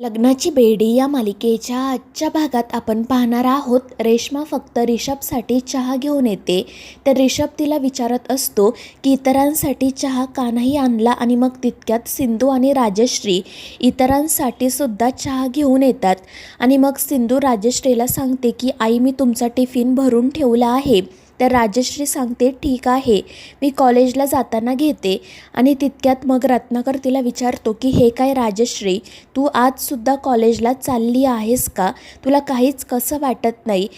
लग्नाची बेडी या मालिकेच्या आजच्या भागात आपण पाहणार आहोत. रेश्मा फक्त रिषभसाठी चहा घेऊन येते. तर रिषभ तिला विचारत असतो की इतरांसाठी चहा का नाही आणला? आणि मग तितक्यात सिंधू आणि राजश्री इतरांसाठी सुद्धा चहा घेऊन येतात. आणि मग सिंधू राजश्रीला सांगते की आई मी तुमचा टिफिन भरून ठेवला आहे. तर राजश्री सांगते ठीक आहे मी कॉलेजला जाताना घेते. आणि तितक्यात मग रत्नाकर तिला विचारतो की हे काय राजश्री तू आजसुद्धा कॉलेजला चालली आहेस का? तुला काहीच कसं वाटत नाही?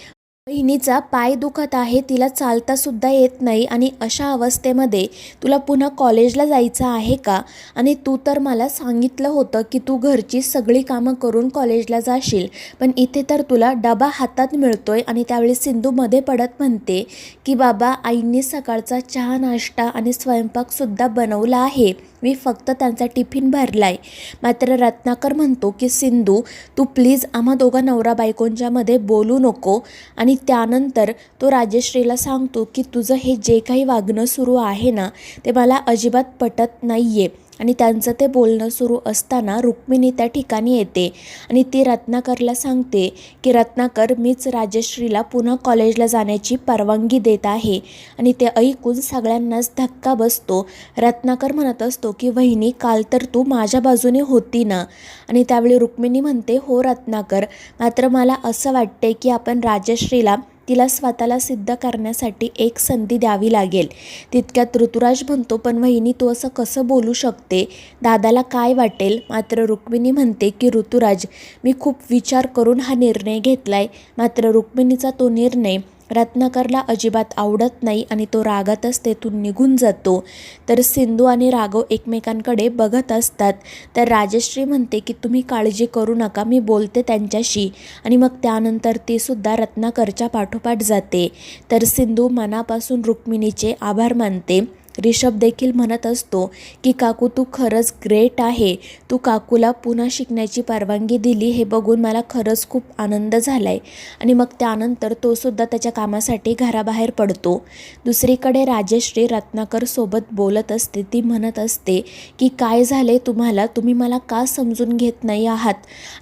बहिणीचा पाय दुखत आहे तिला चालतासुद्धा येत नाही आणि अशा अवस्थेमध्ये तुला पुन्हा कॉलेजला जायचं आहे का? आणि तू तर मला सांगितलं होतं की तू घरची सगळी कामं करून कॉलेजला जाशील पण इथे तर तुला डबा हातात मिळतोय आणि त्यावेळी सिंधूमध्ये पडत म्हणते की बाबा आईंनी सकाळचा चहा नाश्ता आणि स्वयंपाकसुद्धा बनवला आहे. मी फक्त त्यांचा टिफिन भरलाय. मात्र रत्नाकर म्हणतो की सिंधू तू प्लीज आम्हा दोघा नवरा बायकोंच्यामध्ये बोलू नको आणि त्यानंतर तो राजश्रीला सांगतो की तुझं हे जे काही वागणं सुरू आहे ना ते मला अजिबात पटत नाही आहे आणि त्यांचं ते बोलणं सुरू असताना रुक्मिणी त्या ठिकाणी येते आणि ती रत्नाकरला सांगते की रत्नाकर मीच राजश्रीला पुन्हा कॉलेजला जाण्याची परवानगी देत आहे आणि ते ऐकून सगळ्यांनाच धक्का बसतो. रत्नाकर म्हणत असतो की वहिनी काल तर तू माझ्या बाजूने होती ना? आणि त्यावेळी रुक्मिणी म्हणते हो रत्नाकर मात्र मला असं वाटते की आपण राजश्रीला तिला स्वतःला सिद्ध करण्यासाठी एक संधी द्यावी लागेल. तितक्यात ऋतुराज म्हणतो पण वहिनी तू असं कसं बोलू शकते? दादाला काय वाटेल मात्र रुक्मिणी म्हणते की ऋतुराज मी खूप विचार करून हा निर्णय घेतला आहे मात्र रुक्मिणीचा तो निर्णय रत्नाकरला अजिबात आवडत नाही आणि तो रागातच तेथून निघून जातो. तर सिंधू आणि राघव एकमेकांकडे बघत असतात. तर राजश्री म्हणते की तुम्ही काळजी करू नका मी बोलते त्यांच्याशी. आणि मग त्यानंतर ती सुद्धा रत्नाकरच्या पाठोपाठ जाते. तर सिंधू मनापासून रुक्मिणीचे आभार मानते. रिषभ देखील म्हणत असतो की काकू तू खरंच ग्रेट आहे. तू काकूला पुन्हा शिकण्याची परवानगी दिली हे बघून मला खरंच खूप आनंद झाला आहे आणि मग त्यानंतर तो सुद्धा त्याच्या कामासाठी घराबाहेर पडतो. दुसरीकडे राजश्री रत्नाकरसोबत बोलत असते. ती म्हणत असते की काय झाले तुम्हाला? तुम्ही मला का समजून घेत नाही आहात?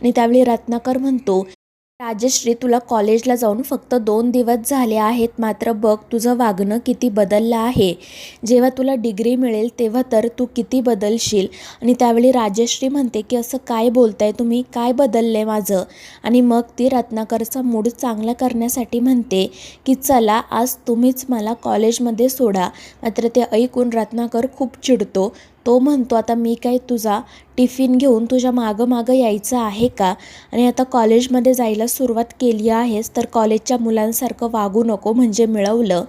आणि त्यावेळी रत्नाकर म्हणतो राजश्री तुला कॉलेजला जाऊन फक्त दोन दिवस झाले आहेत. मात्र बघ तुझं वागणं किती बदललं आहे. जेव्हा तुला डिग्री मिळेल तेव्हा तर तू किती बदलशील. आणि त्यावेळी राजश्री म्हणते की असं काय बोलताय तुम्ही? काय बदललं आहे माझं? आणि मग ती रत्नाकरचा मूड चांगला करण्यासाठी म्हणते की चला आज तुम्हीच मला कॉलेजमध्ये सोडा. मात्र ते ऐकून रत्नाकर खूप चिडतो. तो म्हणतो आता मी काय तुझा टिफिन घेऊन तुझ्या मागं मागं यायचं आहे का? आणि आता कॉलेजमध्ये जायला सुरुवात केली आहेस तर कॉलेजच्या मुलांसारखं वागू नको म्हणजे मिळवलं.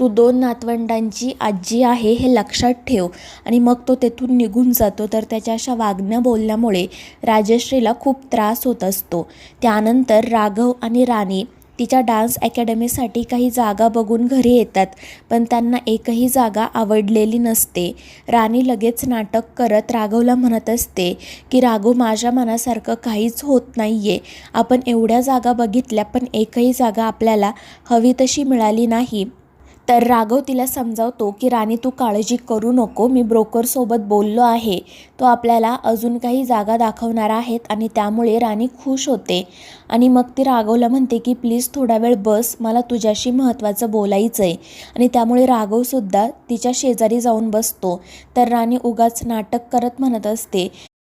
तू दोन नातवंडांची आजी आहे हे लक्षात ठेव. आणि मग तो तेथून निघून जातो तर त्याच्या अशा वागण्या बोलल्यामुळे राजश्रीला खूप त्रास होत असतो. त्यानंतर राघव आणि राणी तिच्या डान्स अकॅडमीसाठी काही जागा बघून घरी येतात पण त्यांना एकही जागा आवडलेली नसते. राणी लगेच नाटक करत राघवला म्हणत असते की राघव माझ्या मनासारखं काहीच होत नाही आहे आपण एवढ्या जागा बघितल्या पण एकही जागा आपल्याला हवी तशी मिळाली नाही. तर राघव तिला समजावतो की राणी तू काळजी करू नको. मी ब्रोकरसोबत बोललो आहे. तो आपल्याला अजून काही जागा दाखवणार आहेत आणि त्यामुळे राणी खुश होते. आणि मग ती राघवला म्हणते की प्लीज थोडा वेळ बस. मला तुझ्याशी महत्त्वाचं बोलायचं आहे आणि त्यामुळे राघवसुद्धा तिच्या शेजारी जाऊन बसतो. तर राणी उगाच नाटक करत म्हणत असते.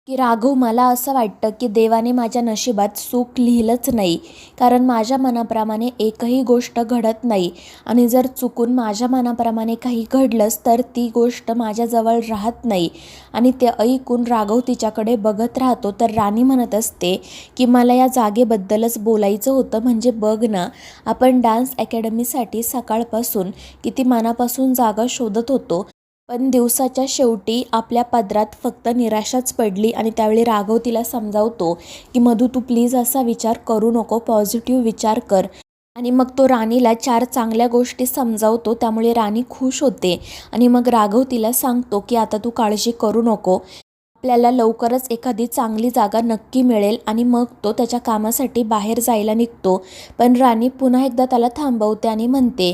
की राघव मला असं वाटतं की देवाने माझ्या नशिबात सुख लिहिलंच नाही. कारण माझ्या मनाप्रमाणे एकही गोष्ट घडत नाही. आणि जर चुकून माझ्या मनाप्रमाणे काही घडलंच तर ती गोष्ट माझ्याजवळ राहत नाही. आणि ते ऐकून राघव तिच्याकडे बघत राहतो. तर राणी म्हणत असते की मला या जागेबद्दलच बोलायचं होतं म्हणजे बघ ना. आपण डान्स अकॅडमीसाठी सकाळपासून किती मनापासून जागा शोधत होतो. पण दिवसाच्या शेवटी आपल्या पदरात फक्त निराशाच पडली आणि त्यावेळी राघव तिला समजावतो की मधू तू प्लीज असा विचार करू नको पॉझिटिव्ह विचार कर. आणि मग तो राणीला चार चांगल्या गोष्टी समजावतो त्यामुळे राणी खुश होते. आणि मग राघव तिला सांगतो की आता तू काळजी करू नको. आपल्याला लवकरच एखादी चांगली जागा नक्की मिळेल. आणि मग तो त्याच्या कामासाठी बाहेर जायला निघतो. पण राणी पुन्हा एकदा त्याला थांबवते आणि म्हणते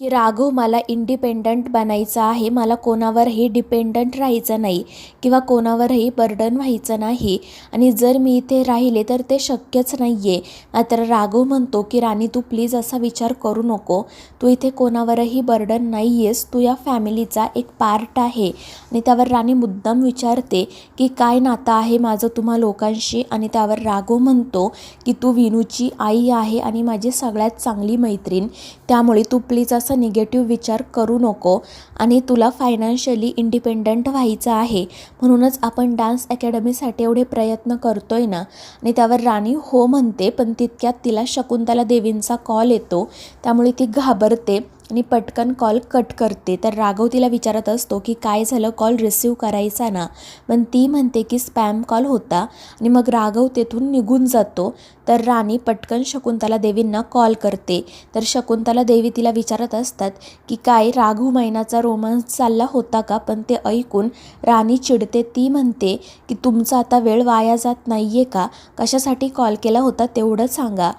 की राघव मला इंडिपेंडंट बनायचं आहे. मला कोणावरही डिपेंडंट राहायचं नाही किंवा कोणावरही बर्डन व्हायचं नाही. आणि जर मी इथे राहिले तर ते शक्यच नाही आहे मात्र राघव म्हणतो की राणी तू प्लीज असा विचार करू नको. तू इथे कोणावरही बर्डन नाही आहेस तू या फॅमिलीचा एक पार्ट आहे. आणि त्यावर राणी मुद्दाम विचारते की काय नातं आहे माझं तुम्हा लोकांशी? आणि त्यावर राघव म्हणतो की तू विनूची आई आहे आणि माझी सगळ्यात चांगली मैत्रीण. त्यामुळे तू प्लीज असा निगेटिव्ह विचार करू नको आणि तुला फायनान्शियली इंडिपेंडंट व्हायचं आहे. म्हणूनच आपण डान्स अकॅडमीसाठी एवढे प्रयत्न करतोय ना. आणि त्यावर राणी हो म्हणते पण तितक्यात तिला शकुंतला देवींचा कॉल येतो. त्यामुळे ती घाबरते. आणि पटकन कॉल कट करते. तर राघव तिला विचारत असतो की काय झालं? कॉल रिसीव करायचा ना? पण ती म्हणते की स्पॅम कॉल होता आणि मग राघव तेथून निघून जातो. तर राणी पटकन शकुंतला देवींना कॉल करते. तर शकुंतला देवी तिला विचारत असतात की काय राघू मैनाचा रोमांस चालला होता का? पण ते ऐकून राणी चिडते. ती म्हणते की तुमचा आता वेळ वाया जात नाही आहे का? कशासाठी कॉल केला होता तेवढं सांगा.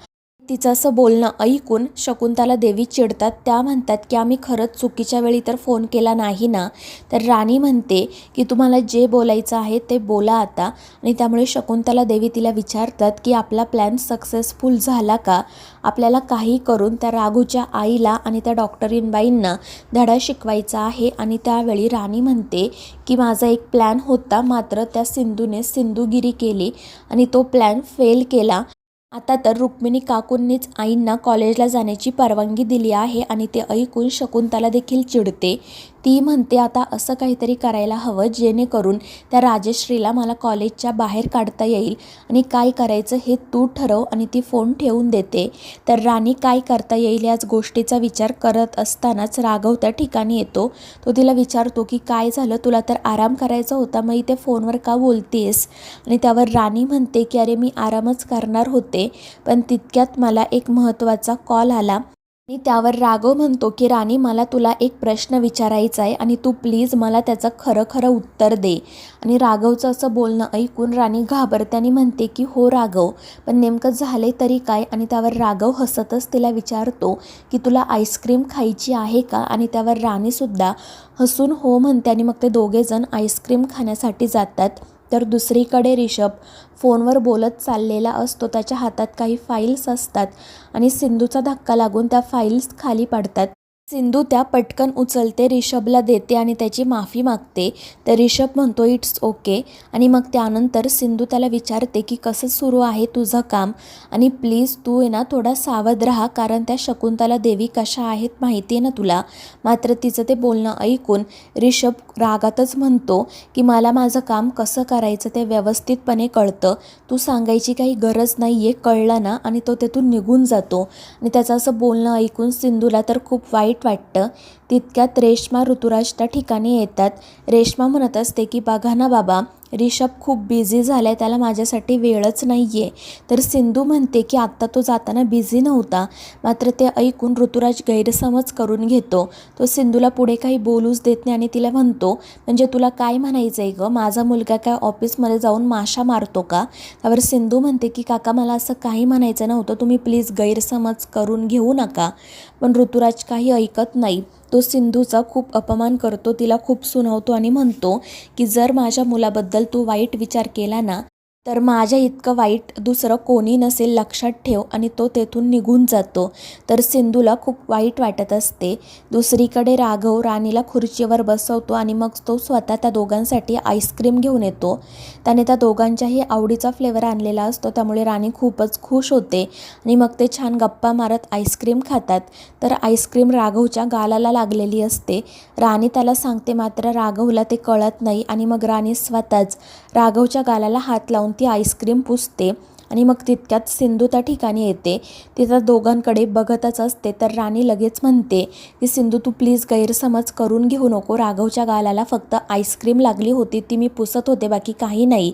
तिचं असं बोलणं ऐकून शकुंतला देवी चिडतात. त्या म्हणतात की आम्ही खरंच चुकीच्या वेळी तर फोन केला नाही ना? तर राणी म्हणते की तुम्हाला जे बोलायचं आहे ते बोला आता. आणि त्यामुळे शकुंतला देवी तिला विचारतात की आपला प्लॅन सक्सेसफुल झाला का? आपल्याला काही करून त्या राघूच्या आईला आणि त्या डॉक्टरीनबाईंना धडा शिकवायचा आहे. आणि त्यावेळी राणी म्हणते की माझा एक प्लॅन होता. मात्र त्या सिंधूने सिंधुगिरी केली आणि तो प्लॅन फेल केला. आता तर रुक्मिणी काकूंनीच आईंना कॉलेजला जाण्याची परवानगी दिली आहे आणि ते ऐकून शकुंतला देखील चिडते. ती म्हणते आता असं काहीतरी करायला हवं जेणेकरून त्या राजश्रीला मला कॉलेजच्या बाहेर काढता येईल. आणि काय करायचं हे तू ठरव आणि ती फोन ठेवून देते. तर राणी काय करता येईल याच गोष्टीचा विचार करत असतानाच राघव त्या ठिकाणी येतो. तो तिला विचारतो की काय झालं? तुला तर आराम करायचा होता मग इथे फोनवर का बोलतेस? आणि त्यावर राणी म्हणते की अरे मी आरामच करणार होते पण तितक्यात मला एक महत्त्वाचा कॉल आला. आणि त्यावर राघव म्हणतो की राणी मला तुला एक प्रश्न विचारायचा आहे आणि तू प्लीज मला त्याचं खरं खरं उत्तर दे. आणि राघवचं असं बोलणं ऐकून राणी घाबरते आणि म्हणते की हो राघव पण नेमकं झाले तरी काय? आणि त्यावर राघव हसतच तिला विचारतो की तुला आईस्क्रीम खायची आहे का? आणि त्यावर राणीसुद्धा हसून हो म्हणते आणि मग ते दोघेजण आईस्क्रीम खाण्यासाठी जातात. तर दुसरीकडे रिषभ फोनवर बोलत चाललेला असतो. त्याच्या हातात काही फाईल्स असतात आणि सिंधूचा धक्का लागून त्या फाईल्स खाली पडतात. सिंधू त्या पटकन उचलते रिषभला देते आणि त्याची माफी मागते. तर रिषभ म्हणतो इट्स ओके. आणि मग त्यानंतर सिंधू त्याला विचारते की कसं सुरू आहे तुझं काम? आणि प्लीज तू आहे ना थोडा सावध राहा कारण त्या शकुंतला देवी कशा आहेत माहिती आहे ना तुला. मात्र तिचं ते बोलणं ऐकून रिषभ रागातच म्हणतो की मला माझं काम कसं करायचं ते व्यवस्थितपणे कळतं. तू सांगायची काही गरज नाही आहे कळलं ना? आणि तो तेथून निघून जातो. आणि त्याचं असं बोलणं ऐकून सिंधूला तर खूप वाईट वाटतं. तितक्यात रेश्मा ऋतुराज त्या ठिकाणी येतात. रेश्मा म्हणत असते की बघा ना बाबा रिषभ खूप बिझी झाला आहे त्याला माझ्यासाठी वेळच नाही आहे तर सिंधू म्हणते की आत्ता तो जाताना बिझी नव्हता मात्र ते ऐकून ऋतुराज गैरसमज करून घेतो. तो सिंधूला पुढे काही बोलूच देत नाही आणि तिला म्हणतो म्हणजे तुला काय म्हणायचं आहे गं? माझा मुलगा काय ऑफिसमध्ये जाऊन माशा मारतो का? त्यावर सिंधू म्हणते की काका मला असं काही म्हणायचं नव्हतं. तुम्ही प्लीज गैरसमज करून घेऊ नका. पण ऋतुराज काही ऐकत नाही. तो सिंधूचा खूप अपमान करतो तिला खूप सुनावतो आणि म्हणतो की जर माझ्या मुलाबद्दल तू वाईट विचार केला ना तर माझ्या इतकं वाईट दुसरं कोणी नसेल लक्षात ठेव आणि तो तेथून निघून जातो. तर सिंधूला खूप वाईट वाटत असते. दुसरीकडे राघव राणीला खुर्चीवर बसवतो आणि मग तो स्वतः त्या दोघांसाठी आईस्क्रीम घेऊन येतो. त्याने त्या दोघांच्याही आवडीचा फ्लेवर आणलेला असतो. त्यामुळे राणी खूपच खुश होते आणि मग ते छान गप्पा मारत आईस्क्रीम खातात. तर आईस्क्रीम राघवच्या गालाला लागलेली असते. राणी त्याला सांगते मात्र राघवला ते कळत नाही आणि मग राणी स्वतःच राघवच्या गालाला हात लावून ती आईस्क्रीम पुसते आणि मग तितक्यात सिंधू त्या ठिकाणी येते. तिथं दोघांकडे बघतच असते. तर राणी लगेच म्हणते की सिंधू तू प्लीज गैरसमज करून घेऊ नको. राघवच्या गालाला फक्त आईस्क्रीम लागली होती. ती मी पुसत होते. बाकी काही नाही.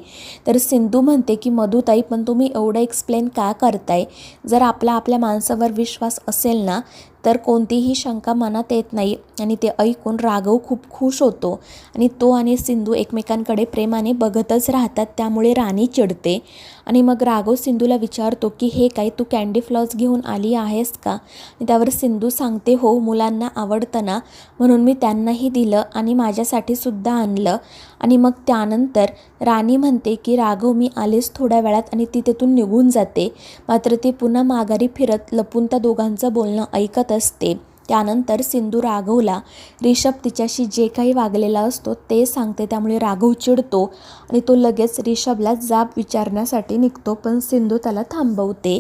तर सिंधू म्हणते की मधुताई पण तुम्ही एवढं एक्सप्लेन का करताय? जर आपला आपल्या माणसावर विश्वास असेल ना तर कोणतीही शंका मनात येत नाही आणि ते ऐकून राघव खूप खुश होतो. आणि तो आणि सिंधू एकमेकांकडे प्रेमाने बघतच राहतात त्यामुळे राणी चिडते. आणि मग राघव सिंधूला विचारतो की हे काय तू कॅन्डी फ्लॉस घेऊन आली आहेस का? आणि त्यावर सिंधू सांगते हो मुलांना आवडतं ना म्हणून मी त्यांनाही दिलं आणि माझ्यासाठी सुद्धा आणलं. आणि मग त्यानंतर राणी म्हणते की राघव मी आलेच थोड्या वेळात आणि ती तिथून निघून जाते. मात्र ती पुन्हा माघारी फिरत लपून त्या दोघांचं बोलणं ऐकत असते. त्यानंतर सिंधू राघवला रिषभ तिच्याशी जे काही वागलेला असतो ते सांगते. त्यामुळे राघव चिडतो आणि तो लगेच रिषभला जाब विचारण्यासाठी निघतो पण सिंधू त्याला थांबवते.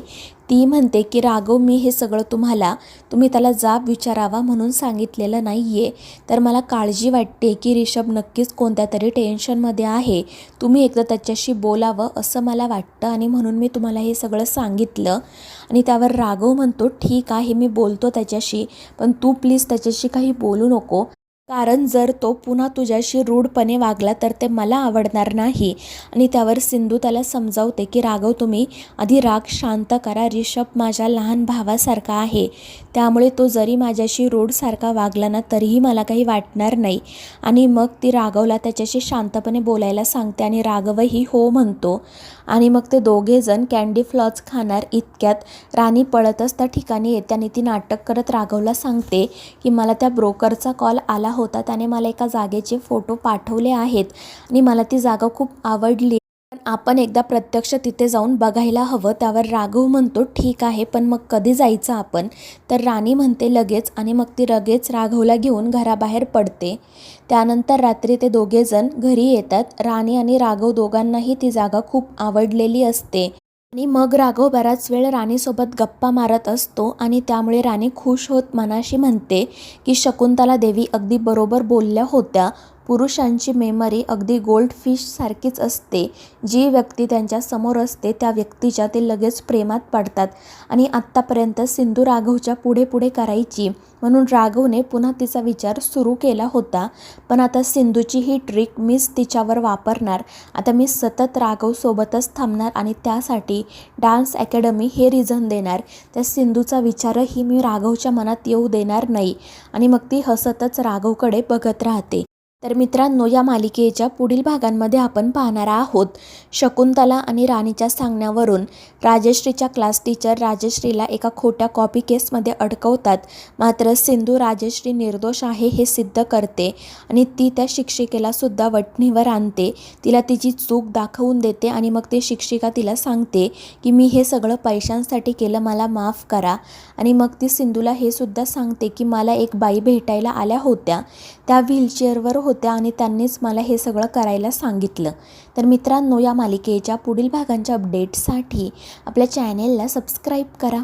ती म्हणते की राघव मी हे सगळं तुम्हाला तुम्ही त्याला जाब विचारावा म्हणून सांगितलेलं नाही आहे तर मला काळजी वाटते की रिषभ नक्कीच कोणत्या तरी टेन्शनमध्ये आहे. तुम्ही एकदा त्याच्याशी बोलावं असं मला वाटतं आणि म्हणून मी तुम्हाला हे सगळं सांगितलं. आणि त्यावर राघव म्हणतो ठीक आहे मी बोलतो त्याच्याशी पण तू प्लीज त्याच्याशी काही बोलू नको. कारण जर तो पुन्हा तुझ्याशी रूढपणे वागला तर ते मला आवडणार नाही. आणि त्यावर सिंधू त्याला समजावते की राघव तुम्ही आधी राग शांत करा. रिषभ माझ्या लहान भावासारखा आहे. त्यामुळे तो जरी माझ्याशी रूढसारखा वागला ना तरीही मला काही वाटणार नाही. आणि मग ती राघवला त्याच्याशी शांतपणे बोलायला सांगते आणि राघवही हो म्हणतो. आणि मग ते दोघेजण कॅन्डी फ्लॉज खाणार इतक्यात राणी पळतच त्या ठिकाणी येते आणि ती नाटक करत राघवला सांगते की मला त्या ब्रोकरचा कॉल आला होता त्याने मला एका जागेचे फोटो पाठवले आहेत आणि मला ती जागा खूप आवडली. आपण एकदा प्रत्यक्ष तिथे जाऊन बघायला हवं त्यावर राघव म्हणतो ठीक आहे पण मग कधी जायचं आपण? तर राणी म्हणते लगेच. आणि मग ती लगेच राघवला घेऊन घराबाहेर पडते. त्यानंतर रात्री ते दोघेजण घरी येतात. राणी आणि राघव दोघांनाही ती जागा खूप आवडलेली असते. आणि मग राघव बराच वेळ राणीसोबत गप्पा मारत असतो आणि त्यामुळे राणी खुश होत मनाशी म्हणते की शकुंतला देवी अगदी बरोबर बोलल्या होत्या. पुरुषांची मेमरी अगदी गोल्ड फिशसारखीच असते. जी व्यक्ती त्यांच्यासमोर असते त्या व्यक्तीच्या ते लगेच प्रेमात पडतात. आणि आत्तापर्यंत सिंधू राघवच्या पुढे पुढे करायची. म्हणून राघवने पुन्हा तिचा विचार सुरू केला होता. पण आता सिंधूची ही ट्रिक मीच तिच्यावर वापरणार. आता मी सतत राघवसोबतच थांबणार आणि त्यासाठी डान्स अकॅडमी हे रिझन देणार. त्या सिंधूचा विचारही मी राघवच्या मनात येऊ देणार नाही. आणि मग ती हसतच राघवकडे बघत राहते. तर मित्रांनो या मालिकेच्या पुढील भागांमध्ये आपण पाहणार आहोत. शकुंतला आणि राणीच्या सांगण्यावरून राजश्रीच्या क्लास टीचर राजश्रीला एका खोट्या कॉपी केसमध्ये अडकवतात. मात्र सिंधू राजश्री निर्दोष आहे हे सिद्ध करते आणि ती त्या शिक्षिकेला सुद्धा वटणीवर आणते. तिला तिची चूक दाखवून देते आणि मग ती शिक्षिका तिला सांगते की मी हे सगळं पैशांसाठी केलं मला माफ करा. आणि मग ती सिंधूला हे सुद्धा सांगते की मला एक बाई भेटायला आल्या होत्या. त्या व्हीलचेअरवर होत्या आणि त्यांनीच मला हे सगळं करायला सांगितलं. तर मित्रांनो या मालिकेच्या पुढील भागांच्या अपडेटसाठी आपल्या चॅनेलला सबस्क्राईब करा.